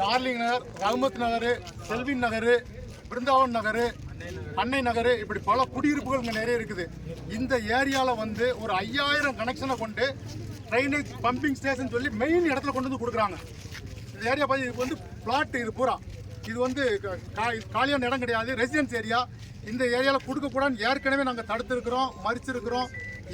Darling நகர் ரஹமத் நகர் செல்வின் நகர் பிருந்தாவன் நகர் அன்னை நகர் இப்படி பல குடியிருப்புகள் இங்கே நிறைய இருக்குது. இந்த ஏரியாவில் வந்து ஒரு ஐயாயிரம் கனெக்ஷனை கொண்டு ட்ரைனேஜ் பம்பிங் ஸ்டேஷன் சொல்லி மெயின் இடத்துல கொண்டு வந்து கொடுக்குறாங்க. இந்த ஏரியா பார்த்து இது வந்து பிளாட் இது பூரா. இது வந்து காலியான இடம் கிடையாது ரெசிடென்ஸ் ஏரியா இந்த ஏரியாவில் கொடுக்கக்கூடாதுன்னு ஏற்கனவே நாங்கள் தடுத்திருக்கிறோம் மறிச்சிருக்கிறோம்.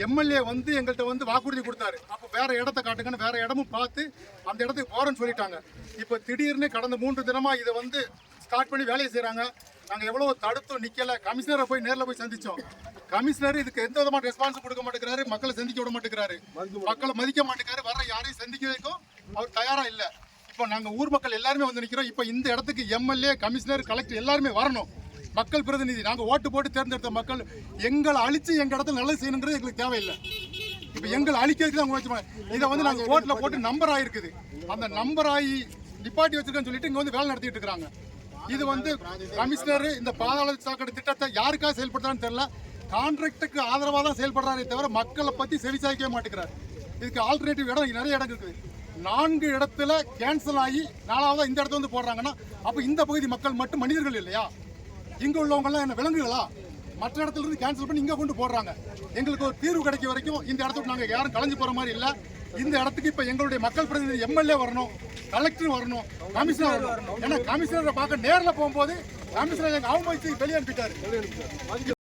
எம்எல்ஏ வந்து எங்கள்கிட்ட வந்து வாக்குறுதி கொடுத்தாரு. அப்போ வேற இடத்த காட்டுங்கன்னு வேற இடமும் பார்த்து அந்த இடத்துக்கு போறேன்னு சொல்லிட்டாங்க. இப்போ திடீர்னு கடந்த மூன்று தினமா இதை வந்து ஸ்டார்ட் பண்ணி வேலையை செய்கிறாங்க நாங்கள் எவ்வளோ தடுத்தோம் நிற்கலை கமிஷனரை போய் நேரில் போய் சந்தித்தோம் கமிஷனர் இதுக்கு எந்த விதமான ரெஸ்பான்ஸ் கொடுக்க மாட்டேங்கிறாரு மக்களை சந்திக்க விட மாட்டேங்கிறாரு. மக்களை மதிக்க மாட்டேங்கிறாரு வர யாரையும் சந்திக்கிறதுக்கும் அவர் தயாராக இல்லை. இப்போ நாங்கள் ஊர் மக்கள் எல்லாருமே வந்து நிற்கிறோம் இப்போ இந்த இடத்துக்கு எம்எல்ஏ கமிஷனர் கலெக்டர் எல்லாருமே வரணும். மக்கள் பிரதிநிதி நாங்கள் ஓட்டு போட்டு தேர்ந்தெடுத்த மக்கள் எங்களை அழிச்சு எங்க இடத்துல நல்லது செய்யணுங்கிறது எங்களுக்கு தேவையில்லை. இப்போ எங்களை அழிக்கிறதுக்கு தான் முயற்சி இதை வந்து நாங்கள் ஓட்டில் போட்டு நம்பர் ஆகிருக்குது அந்த நம்பர் ஆகி நிப்பாட்டி வச்சிருக்கேன்னு சொல்லிட்டு இங்கே வந்து வேலை நடத்திட்டு இருக்கிறாங்க. இது வந்து கமிஷனர் இந்த பாதாள சாக்கடை திட்டத்தை யாருக்காக செயல்படுறான்னு தெரியல. கான்ட்ராக்டுக்கு ஆதரவாக தான் செயல்படுறாரே தவிர மக்களை பற்றி செவிசாய்க்கவே மாட்டேங்கிறார். இதுக்கு ஆல்டர்னேட்டிவ் இடம் நிறைய இடம் இருக்குது. நான்கு இடத்துல கேன்சல் ஆகி நாலாவதாக இந்த இடத்துல வந்து போடுறாங்கன்னா அப்போ இந்த பகுதி மக்கள் மட்டும் மனிதர்கள் இல்லையா? இங்கே உள்ளவங்கெல்லாம் என்ன விலங்குகளா? மற்ற இடத்துல இருந்து கேன்சல் பண்ணி இங்கே கொண்டு போடுறாங்க. எங்களுக்கு ஒரு தீர்வு கிடைக்க வரைக்கும் இந்த இடத்துக்கு நாங்கள் யாரும் கலைஞ்சு போகிற மாதிரி இல்லை. இந்த இடத்துக்கு இப்போ எங்களுடைய மக்கள் பிரதிநிதி எம்எல்ஏ வரணும் கலெக்டர் வரணும் கமிஷனர் வரணும். ஏன்னா கமிஷனரை பார்க்க நேரில் போகும்போது கமிஷனர் அவங்க அவமதிச்சு வெளியே அனுப்பிட்டாரு